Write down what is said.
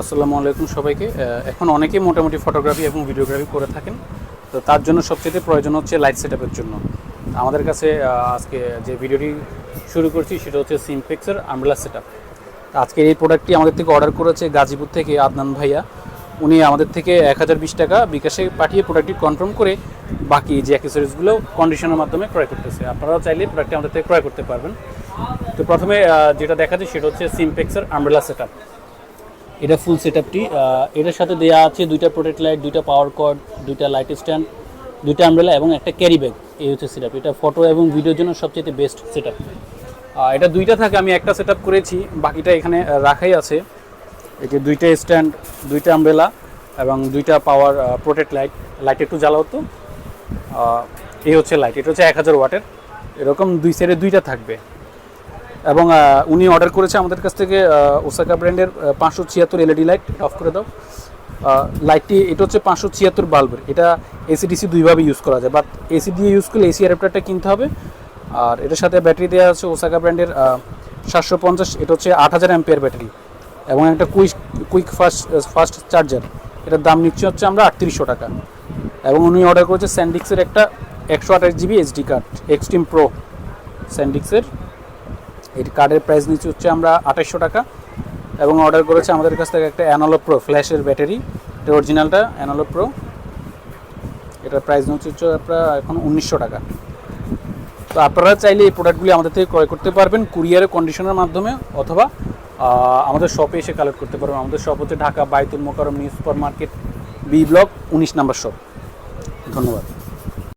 আসসালামু আলাইকুম সবাইকে। এখন অনেকেই মোটামুটি ফটোগ্রাফি এবং ভিডিওগ্রাফি করে থাকেন। তো তার জন্য সবচেয়ে প্রয়োজন হচ্ছে লাইট সেট জন্য। আমাদের কাছে আজকে যে ভিডিওটি শুরু করছি সেটা হচ্ছে সিমপেক্সের আমব্রেলা সেট আপ আজকে এই প্রোডাক্টটি আমাদের থেকে অর্ডার করেছে গাজীপুর থেকে আদনান ভাইয়া। উনি আমাদের থেকে এক হাজার বিশ টাকা বিকাশে পাঠিয়ে প্রোডাক্টটি কনফার্ম করে বাকি যে অ্যাক্সেসরিজগুলো কন্ডিশনের মাধ্যমে ক্রয় করতেছে। আপনারাও চাইলে প্রোডাক্টটি আমাদের থেকে ক্রয় করতে পারবেন। তো প্রথমে যেটা দেখা যায় সেটা হচ্ছে সিমপেক্সের আমব্রেলা সেট এটা ফুল সেটআপটি এটার সাথে দেওয়া আছে দুইটা প্রোটেক্ট লাইট দুইটা পাওয়ার কর্ড দুইটা লাইট স্ট্যান্ড দুইটা আমব্রেলা এবং একটা ক্যারি ব্যাগ এই হচ্ছে সেটআপ এটা ফটো এবং ভিডিওর জন্য সবচেয়ে বেস্ট সেটআপ এটা দুইটা থাকে, আমি একটা সেটআপ করেছি, বাকিটা এখানে রাখাই আছে। যে দুইটা স্ট্যান্ড দুইটা আমব্রেলা এবং দুইটা পাওয়ার প্রোটেক্ট লাইট লাইট একটু জ্বালা হতো এই হচ্ছে লাইট এটা হচ্ছে এক হাজার ওয়াটের। এরকম দুই সাইডে দুইটা থাকবে। এবং উনি অর্ডার করেছে আমাদের কাছ থেকে ওসাকা ব্র্যান্ডের পাঁচশো ছিয়াত্তর এলইডি লাইট অফ করে দাও। লাইটটি এটা হচ্ছে পাঁচশো ছিয়াত্তর বাল্বের এটা এসিডিসি দুইভাবে ইউজ করা যায় বাট এসি দিয়ে ইউজ করলে এসি অ্যাডাপ্টারটা কিনতে হবে। আর এটার সাথে ব্যাটারি দেওয়া আছে ওসাকা ব্র্যান্ডের সাতশো পঞ্চাশ, এটা হচ্ছে আট হাজার অ্যাম্পিয়ার ব্যাটারি এবং একটা quick quick fast fast charger এটার দাম নিচ্ছে হচ্ছে আমরা আটত্রিশশো টাকা। এবং উনি অর্ডার করেছে স্যান্ডিক্সের একটা একশো আঠাশ GB HD card extreme pro স্যান্ডিক্সের এই কার্ডের প্রাইস নিচ্ছি হচ্ছে আমরা আঠাশশো টাকা এবং অর্ডার করেছে আমাদের কাছ থেকে একটা অ্যানালো প্রো ফ্ল্যাশের ব্যাটারি। এটা অরিজিনালটা অ্যানালো প্রো এটার প্রাইস নিচ্ছে হচ্ছে আপনার এখন উনিশশো টাকা। তো আপনারা চাইলে এই প্রোডাক্টগুলি আমাদের থেকে ক্রয় করতে পারবেন কুরিয়ারের কন্ডিশনের মাধ্যমে অথবা আমাদের শপে এসে কালেক্ট করতে পারবেন। আমাদের শপ হচ্ছে Dhaka Baitul Mokarram new super market B block উনিশ নাম্বার শপ ধন্যবাদ।